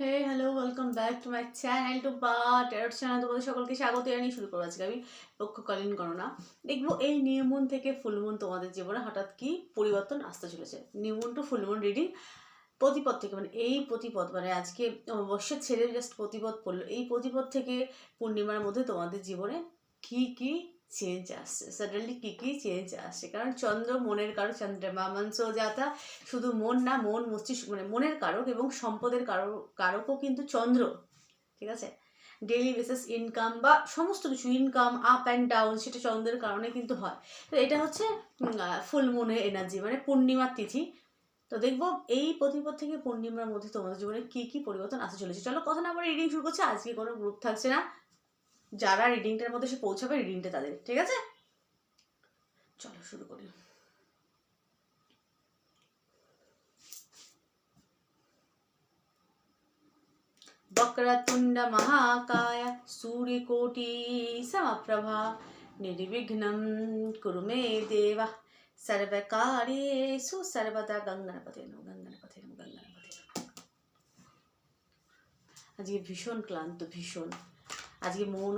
Hey hello welcome back to my channel to বা টেরট channel তোমাদের সকলকে স্বাগত জানিয়ে শুরু করব আজকে আমি পক্ষকালীন গণনা। দেখব এই নিউমুন থেকে ফুলমুন তোমাদের জীবনে হঠাৎ কি পরিবর্তন আসতে চলেছে। New moon to full moon reading প্রতিপদ থেকে মানে এই প্রতিপদ মানে আজকে অবশ্য ছেড়ে জাস্ট প্রতিপদ পড়ল। এই প্রতিপদ থেকে পূর্ণিমার মধ্যে তোমাদের জীবনে কি কি চেঞ্জ আসছে সাডেনলি কী কী চেঞ্জ আসছে? কারণ চন্দ্র মনের কারও চন্দ্রমা মনসো যাতা শুধু মন না, মন মস্তিষ্ক মানে মনের কারক এবং সম্পদের কারক কারকও কিন্তু চন্দ্র, ঠিক আছে? ডেইলি বেসিস ইনকাম বা সমস্ত কিছু ইনকাম আপ অ্যান্ড ডাউন সেটা চন্দ্রের কারণে কিন্তু হয়। তো এটা হচ্ছে ফুল মুনের এনার্জি মানে পূর্ণিমার তিথি। তো দেখব এই প্রতিপদ থেকে পূর্ণিমার মধ্যে তোমাদের জীবনে কী কী পরিবর্তন আসতে চলেছে। চলো কথা না বলে রিডিং শুরু করছে, আজকে কোনো গ্রুপ থাকছে না। যারা রিডিংটার মধ্যে সে পৌঁছাবে রিডিংটা তাদের ঠিক আছে চলো শুরু করি वक्रतुण्ड महाकाय सूर्यकोटि समप्रभा निर्विघ्नं कुरु मे देव सर्वकार्येषु सर्वदा গঙ্গনপতি নম গঙ্গনপতি নম গঙ্গনপতি আজকে ভীষণ ক্লান্ত ভীষণ আজকে মৌন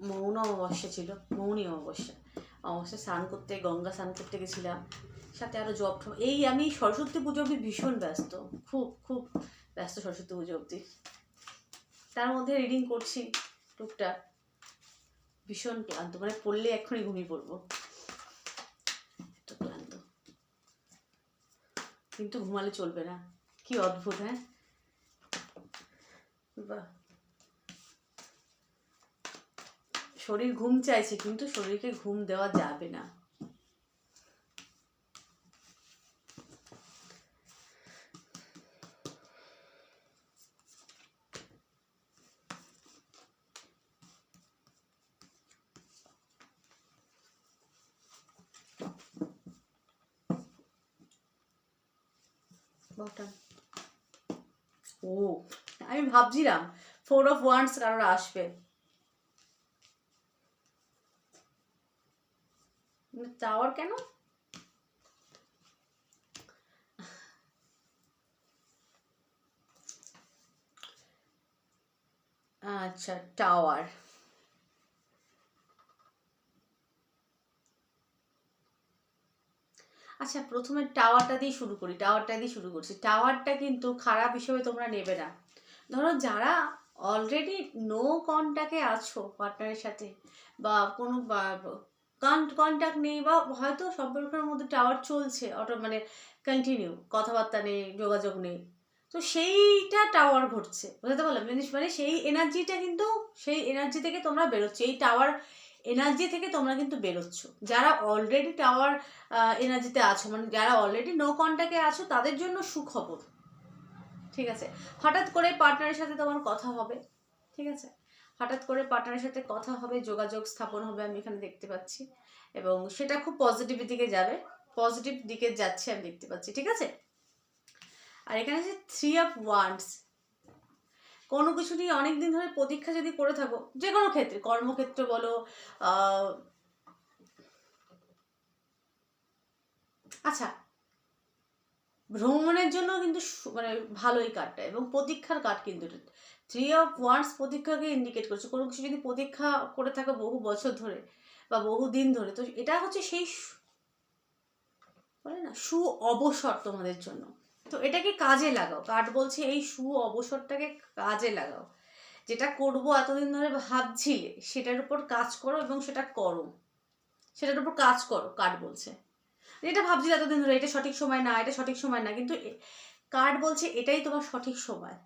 মৌন অমাবস্যা ছিল, মৌনী অমাবস্যা। অমাবস্যা স্নান করতে, গঙ্গা স্নান করতে গেছিলাম। সাথে আরও জব এই আমি সরস্বতী পুজো অবধি ভীষণ ব্যস্ত, খুব খুব ব্যস্ত সরস্বতী পুজো অবধি। তার মধ্যে রিডিং করছি টুকটাক। ভীষণ ক্লান্ত মানে পড়লে এক্ষুনি ঘুমিয়ে পড়ব। এত ক্লান্ত। কিন্তু ঘুমালে চলবে না। কি অদ্ভুত হ্যাঁ? বাহ। শরীর ঘুম চাইছে, কিন্তু শরীরকে ঘুম দেওয়া যাবে না। ও, আমি ভাবছিলাম ফোর অফ ওয়ান্স কারোর আসবে। টাওয়ার কেন? আচ্ছা টাওয়ার। আচ্ছা প্রথমে টাওয়ারটা দিয়ে শুরু করি, টাওয়ারটা দিয়ে শুরু করছি। টাওয়ারটা কিন্তু খারাপ হিসেবে তোমরা নেবে না। ধরো যারা অলরেডি নো কন্ট্যাক্টে আছো পার্টনারের সাথে, বা কোনো কন্ট্যাক্ট নেই বা হয়তো সম্পর্কের মধ্যে টাওয়ার চলছে অটো মানে কন্টিনিউ কথাবার্তা নেই, যোগাযোগ নেই। তো সেইটা টাওয়ার ঘটছে, বুঝতে পারলাম জিনিস মানে সেই এনার্জিটা কিন্তু, সেই এনার্জি থেকে তোমরা বেরোচ্ছ, এই টাওয়ার এনার্জি থেকে তোমরা কিন্তু বেরোচ্ছ। যারা অলরেডি টাওয়ার এনার্জিতে আছো মানে যারা অলরেডি নো কন্ট্যাক্টে আছো, তাদের জন্য সুখবর। ঠিক আছে? হঠাৎ করে পার্টনারের সাথে তোমার কথা হবে। ঠিক আছে? হঠাৎ করে পার্টনারের সাথে কথা হবে, যোগাযোগ স্থাপন হবে আমি এখানে দেখতে পাচ্ছি। এবং সেটা খুব পজিটিভ দিকে যাবে। পজিটিভ দিকে যাচ্ছে আমি দেখতে পাচ্ছি, ঠিক আছে? আর এখানে আছে থ্রি অফ ওয়ান্ডস কোনো কিছু নিয়ে অনেক দিন ধরে প্রতীক্ষা যদি করে থাকো যে কোনো ক্ষেত্রে, কর্মক্ষেত্র বলো আচ্ছা ভ্রমণের জন্য কিন্তু মানে ভালোই কার্ডটা এবং প্রতীক্ষার কার্ড কিন্তু থ্রি অফ ওয়ান্স প্রতীক্ষাকে ইন্ডিকেট করছে। কোনো কিছু যদি প্রতীক্ষা করে থাকো বহু বছর ধরে বা বহু দিন ধরে, তো এটা হচ্ছে সেই বলে না সু অবসর তোমাদের জন্য। তো এটাকে কাজে লাগাও। কাঠ বলছে এই সু অবসরটাকে কাজে লাগাও। যেটা করব এতদিন ধরে ভাবছিলে, সেটার উপর কাজ করো এবং সেটা করো। সেটার উপর কাজ করো কাঠ বলছে। এটা ভাবছি এতদিন ধরে, এটা সঠিক সময় না, এটা সঠিক সময় না, কিন্তু কার্ড বলছে এটাই তোমার সঠিক সময়।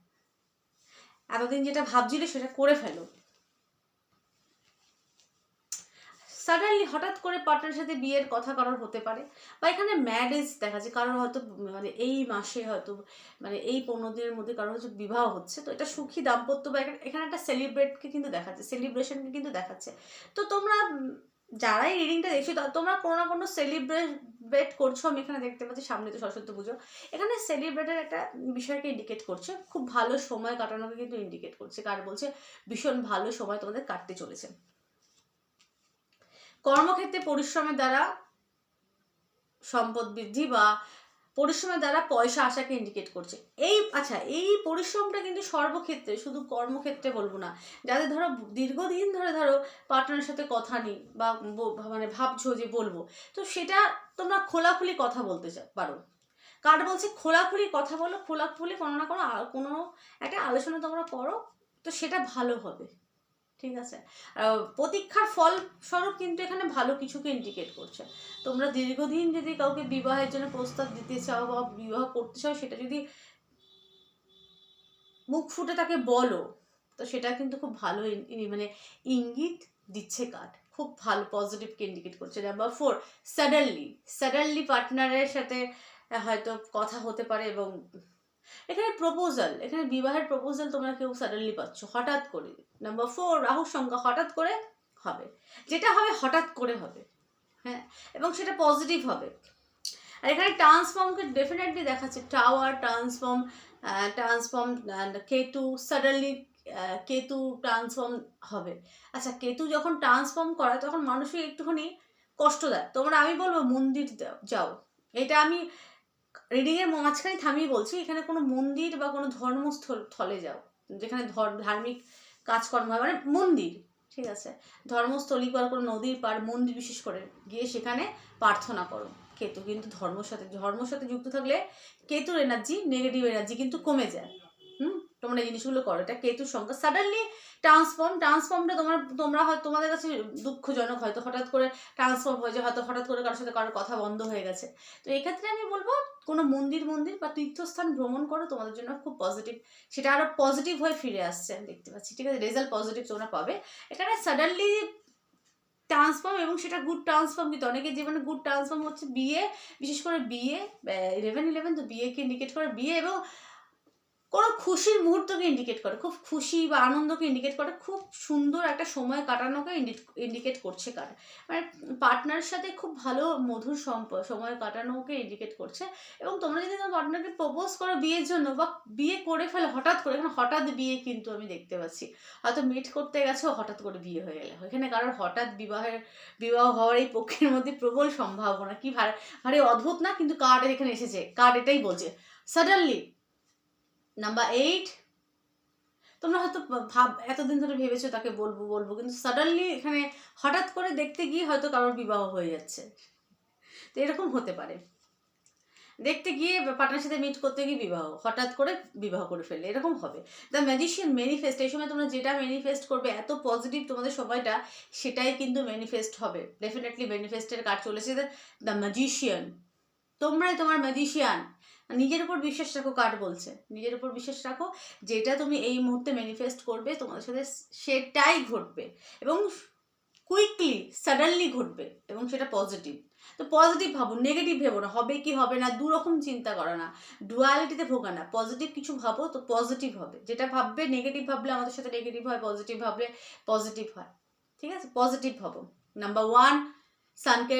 এতদিন যেটা ভাবছিলে সেটা করে ফেলো। সাডেনলি হঠাৎ করে পার্টনার সাথে বিয়ের কথা কারোর হতে পারে বা এখানে ম্যারেজ দেখা যায় কারোর হয়তো মানে এই মাসে হয়তো মানে এই পনেরো দিনের মধ্যে কারোর হচ্ছে বিবাহ হচ্ছে, তো এটা সুখী দাম্পত্য বা এখানে একটা সেলিব্রেটকে কিন্তু দেখাচ্ছে সেলিব্রেশনকে কিন্তু দেখাচ্ছে। তো তোমরা যারাই রিডিংটা দেখছ তোমরা কোনো না কোনো সেলিব্রেট করছ। আমি এখানে দেখতে পাচ্ছি সামনে তো সরস্বতী পুজো। এখানে সেলিব্রেটের একটা বিষয়কে ইন্ডিকেট করছে। খুব ভালো সময় কাটানোকে কিন্তু ইন্ডিকেট করছে। কার বলছে? ভীষণ ভালো সময় তোমাদের কাটতে চলেছে। কর্মক্ষেত্রে পরিশ্রমের দ্বারা সম্পদ বৃদ্ধি বা পরিশ্রমের দ্বারা পয়সা আসাকে ইন্ডিকেট করছে। এই আচ্ছা এই পরিশ্রমটা কিন্তু সর্বক্ষেত্রে, শুধু কর্মক্ষেত্রে বলব না, যাদের ধরো দীর্ঘদিন ধরে ধরো পার্টনারের সাথে কথা নেই বা মানে ভাবছ যে বলব, তো সেটা তোমরা খোলাখুলি কথা বলতে পারো। কার বলছে খোলাখুলি কথা বলো, খোলাখুলি কোনো না কোনো কোনো একটা আলোচনা তোমরা করো, তো সেটা ভালো হবে। ঠিক আছে? প্রতীক্ষার ফল স্বরূপ কিন্তু এখানে ভালো কিছুকে ইন্ডিকেট করছে। তোমরা দীর্ঘদিন যদি কাউকে বিবাহের জন্য প্রস্তাব দিতে চাও বা বিবাহ করতে চাও, সেটা যদি মুখ ফুটে তাকে বলো, তো সেটা কিন্তু খুব ভালো মানে ইঙ্গিত দিচ্ছে কার্ড খুব ভালো পজিটিভকে ইন্ডিকেট করছে। নাম্বার ফোর সাডেনলি সাডেনলি পার্টনারের সাথে, হয়তো কথা হতে পারে এবং এখানে প্রপোজাল এখানে বিবাহের প্রপোজাল তোমরা কেউ সাডেনলি পাচ্ছ, হঠাৎ করে। নাম্বার ফোর রাহুর সংখ্যা হঠাৎ করে হবে। যেটা হবে হঠাৎ করে হবে হ্যাঁ? এবং সেটা পজিটিভ হবে। আর এখানে ট্রান্সফর্মকে ডেফিনেটলি দেখাচ্ছে tower transform transform Ketu suddenly Ketu transform হবে। আচ্ছা কেতু যখন ট্রান্সফর্ম করে, তখন মানুষকে একটুখানি কষ্ট দেয়। তোমরা, আমি বলব মন্দির যাও। এটা আমি রিডিংয়ের মাঝখানে থামিয়ে বলছি, এখানে কোনো মন্দির বা কোনো ধর্মস্থল স্থলে যাও। যেখানে ধর- ধার্মিক কাজকর্ম হয় মানে মন্দির, ঠিক আছে? ধর্মস্থলী বা কোনো নদীর পার মন্দির বিশেষ করে, গিয়ে সেখানে প্রার্থনা করো। কেতু কিন্তু ধর্মের সাথে ধর্মের সাথে যুক্ত থাকলে কেতুর এনার্জি নেগেটিভ এনার্জি কিন্তু কমে যায়। তোমরা জিনিসগুলো করো। এটা কেতুর সংখ্যা। সাডেনলি ট্রান্সফর্ম ট্রান্সফর্মটা তোমার, তোমরা হয় তোমাদের কাছে দুঃখজনক হয়তো হঠাৎ করে ট্রান্সফর্ম হয়েছে, হয়তো হঠাৎ করে কারোর সাথে কারোর কথা বন্ধ হয়ে গেছে। তো এক্ষেত্রে আমি বলব, কোনো মন্দির মন্দির বা তীর্থস্থান ভ্রমণ করো, তোমাদের জন্য খুব পজিটিভ সেটা আরও পজিটিভ হয়ে ফিরে আসছে, আমি দেখতে পাচ্ছি। ঠিক আছে? রেজাল্ট পজিটিভ তোমরা পাবে। এখানে সাডেনলি ট্রান্সফর্ম এবং সেটা গুড ট্রান্সফর্ম কিন্তু অনেকের জীবনে গুড ট্রান্সফর্ম হচ্ছে বিয়ে বিশেষ করে বিয়ে ইলেভেন ইলেভেন তো বিয়েকে ইন্ডিকেট করে বিয়ে এবং কোনো খুশির মুহূর্তকে ইন্ডিকেট করে, খুব খুশি বা আনন্দকে ইন্ডিকেট করে, খুব সুন্দর একটা সময় কাটানোকে ইন্ডিকেট করছে কার। মানে পার্টনারের সাথে খুব ভালো মধুর সময় কাটানোকে ইন্ডিকেট করছে এবং তোমরা যদি তোমার পার্টনারকে প্রপোজ করো বিয়ের জন্য বা বিয়ে করে ফেলে হঠাৎ করে এখানে হঠাৎ বিয়ে কিন্তু আমি দেখতে পাচ্ছি। হয়তো মিট করতে গেছো, হঠাৎ করে বিয়ে হয়ে গেলে। এখানে কারোর হঠাৎ বিবাহের, বিবাহ হওয়ার এই পক্ষের মধ্যে প্রবল সম্ভাবনা। কি ভারে ভারী অদ্ভুত না, কিন্তু কার্ড এখানে এসেছে। কার্ড এটাই বলছে। সাডেনলি নাম্বার এইট তোমরা হয়তো ভাব এতদিন ধরে ভেবেছো তাকে বলব বলব, কিন্তু সাডেনলি এখানে হঠাৎ করে দেখতে গিয়ে হয়তো কারোর বিবাহ হয়ে যাচ্ছে। তো এরকম হতে পারে। দেখতে গিয়ে পার্টনার সাথে মিট করতে গিয়ে বিবাহ, হঠাৎ করে বিবাহ করে ফেললে, এরকম হবে। দ্য ম্যাজিশিয়ান ম্যানিফেস্ট এই সময় তোমরা যেটা ম্যানিফেস্ট করবে, এত পজিটিভ তোমাদের সময়টা সেটাই কিন্তু ম্যানিফেস্ট হবে। ডেফিনেটলি ম্যানিফেস্টের কাজ চলেছে দ্য ম্যাজিশিয়ান তোমরাই তোমার ম্যাজিশিয়ান নিজের উপর বিশ্বাস রাখো কার্ড বলছে। নিজের উপর বিশ্বাস রাখো, যেটা তুমি এই মুহূর্তে ম্যানিফেস্ট করবে তোমাদের সাথে সেটাই ঘটবে এবং কুইকলি সাডেনলি ঘটবে এবং সেটা পজিটিভ তো পজিটিভ ভাবো নেগেটিভ ভেবো না, হবে কি হবে না দু রকম চিন্তা করো না। ডুয়ালিটিতে ভোগা না পজিটিভ কিছু ভাবো তো পজিটিভ হবে। যেটা ভাববে নেগেটিভ ভাবলে আমাদের সাথে নেগেটিভ হয় পজিটিভ ভাবলে পজিটিভ হয়। ঠিক আছে? পজিটিভ ভাবো। নাম্বার ওয়ান সানকে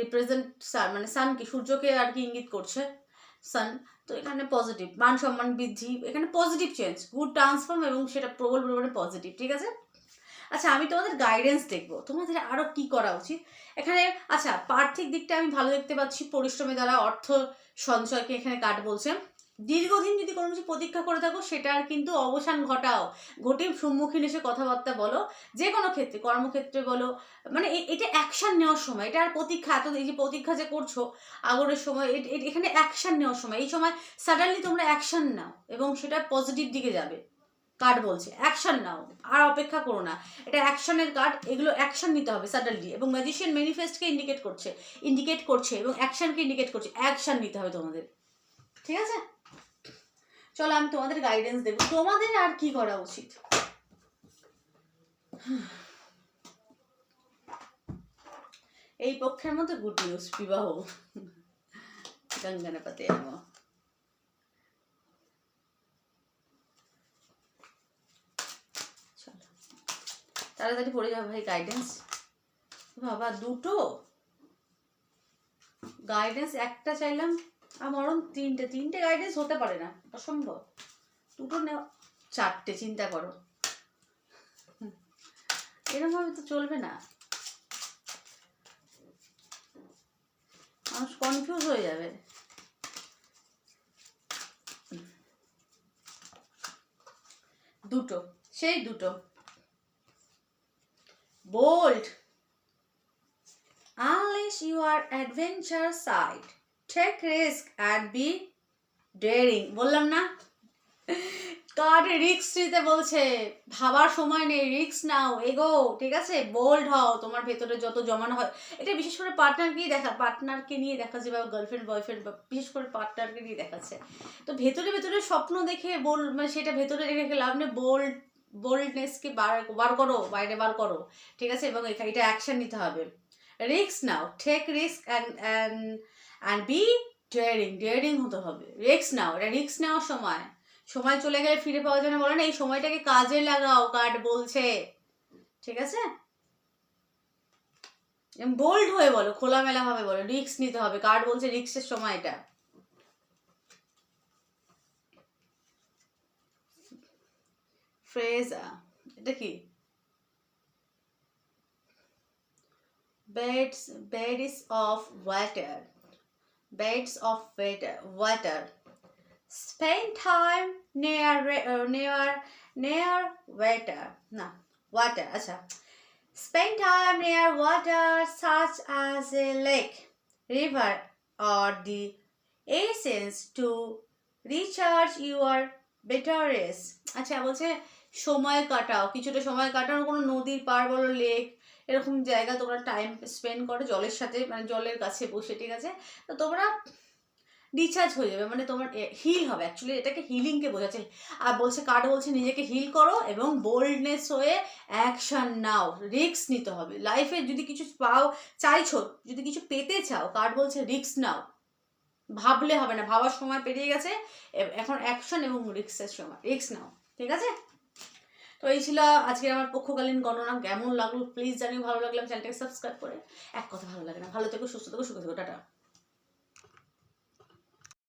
রিপ্রেজেন্ট সান মানে সানকে সূর্যকে আর কি ইঙ্গিত করছে? সান তো এখানে পজিটিভ মান সম্মান বৃদ্ধি, এখানে পজিটিভ চেঞ্জ গুড ট্রান্সফর্ম এবং সেটা প্রবল পরিমাণে পজিটিভ ঠিক আছে? আচ্ছা আমি তোমাদের গাইডেন্স দেখব, তোমাদের আরও কি করা উচিত? এখানে আচ্ছা পার্থিক দিকটা আমি ভালো দেখতে পাচ্ছি, পরিশ্রমের দ্বারা অর্থ সঞ্চয়কে এখানে কাট বলছে। দীর্ঘদিন যদি কোনো কিছু প্রতীক্ষা করে থাকো সেটার কিন্তু অবসান ঘটাও। ঘটে সম্মুখীন এসে কথাবার্তা বলো, যে কোনো ক্ষেত্রে, কর্মক্ষেত্রে বলো মানে এটা অ্যাকশন নেওয়ার সময়, এটা আর প্রতীক্ষা, এত এই যে প্রতীক্ষা যে করছ, আগরের সময় এখানে অ্যাকশন নেওয়ার সময়, এই সময় সাডেনলি তোমরা অ্যাকশন নাও এবং সেটা পজিটিভ দিকে যাবে। কার্ড বলছে অ্যাকশন নাও, আর অপেক্ষা করো না। এটা অ্যাকশনের কার্ড এগুলো অ্যাকশন নিতে হবে সাডেনলি এবং ম্যাজিশিয়ান ম্যানিফেস্টকে ইন্ডিকেট করছে ইন্ডিকেট করছে এবং অ্যাকশনকে ইন্ডিকেট করছে অ্যাকশন নিতে হবে তোমাদের। ঠিক আছে? চলো, আমি তোমাদের গাইডেন্স দেবো। তোমাদের আর কি করা উচিত? এই পক্ষের মধ্যে গুড নিউজ বিবাহ। গঙ্গানাপাতে আমার তাড়াতাড়ি পড়ে যাবে ভাই গাইডেন্স বাবা, দুটো? গাইডেন্স একটা চাইলাম। আমারও তিনটে তিনটে গাইডেন্স হতে পারে না, অসম্ভব। দুটো নেওয়া চারটে, চিন্তা করো। এরমভাবে তো চলবে না। মানুষ কনফিউজ হয়ে যাবে। দুটো, সেই দুটো। Bold unless you are adventure side take risk and be daring. বললাম না? কার্ডে রিক্স নিতে বলছে, ভাবার সময় নেই রিক্স নাও, এগো, ঠিক আছে? বোল্ড হও, তোমার ভেতরে যত জমানো হয়। এটা বিশেষ করে পার্টনারকেই দেখা পার্টনারকে নিয়ে দেখা দেখাচ্ছে বা গার্লফ্রেন্ড বয়ফ্রেন্ড বা বিশেষ করে পার্টনারকে নিয়ে দেখাচ্ছে। তো ভেতরে ভেতরে স্বপ্ন দেখে বল মানে সেটা ভেতরে রেখে লাভ নেই বোল্ড বোল্ডনেসকে বার বার করো, বাইরে বার করো, ঠিক আছে? এবং এটা অ্যাকশন নিতে হবে। Risk now take risk and and and be daring daring হতে হবে। রিস্ক নাও, এটা রিস্ক নেওয়ার সময়। সময় চলে গেলে ফিরে পাওয়া যায় না। বলে না, এই সময়টাকে কাজে লাগাও কার্ড বলছে। ঠিক আছে? বোল্ড হয়ে বলো খোলামেলা ভাবে বলো রিস্ক নিতে হবে। কার্ড বলছে রিক্সের সময় এটা। ফ্রেজ এটা কি? beds beds of water beds of water spend time near uh, near near water না water আচ্ছা spend time near water such as a lake river or the essence to recharge your batteries আচ্ছা বলছে সময় কাটাও কিছুটা সময় কাটানো কোনো নদীর পার বলো লেক এরকম জায়গা তোমরা টাইম স্পেন্ড করো, জলের সাথে মানে জলের কাছে বসে, ঠিক আছে? তো তোমরা রিচার্জ হয়ে যাবে মানে তোমার হিল হবে। অ্যাকচুয়ালি এটাকে হিলিংকে বোঝাচ্ছে। আর বলছে কার্ড বলছে, নিজেকে হিল করো এবং বোল্ডনেস হয়ে অ্যাকশন নাও। রিস্ক নিতে হবে। লাইফে যদি কিছু পাও, চাইছো, যদি কিছু পেতে চাও কার্ড বলছে রিস্ক নাও। ভাবলে হবে না। ভাবার সময় পেরিয়ে গেছে এখন অ্যাকশন এবং রিক্সের সময়। রিক্স নাও, ঠিক আছে? তো এই ছিল আজকে আমার পক্ষকালীন গণনা। কেমন লাগল? প্লিজ জানিও, ভালো লাগলাম চ্যানেলটাকে সাবস্ক্রাইব করে। এক কথা ভালো লাগে না। ভালো থেকো, সুস্থ থেকো, সুখে থেকো। টাটা।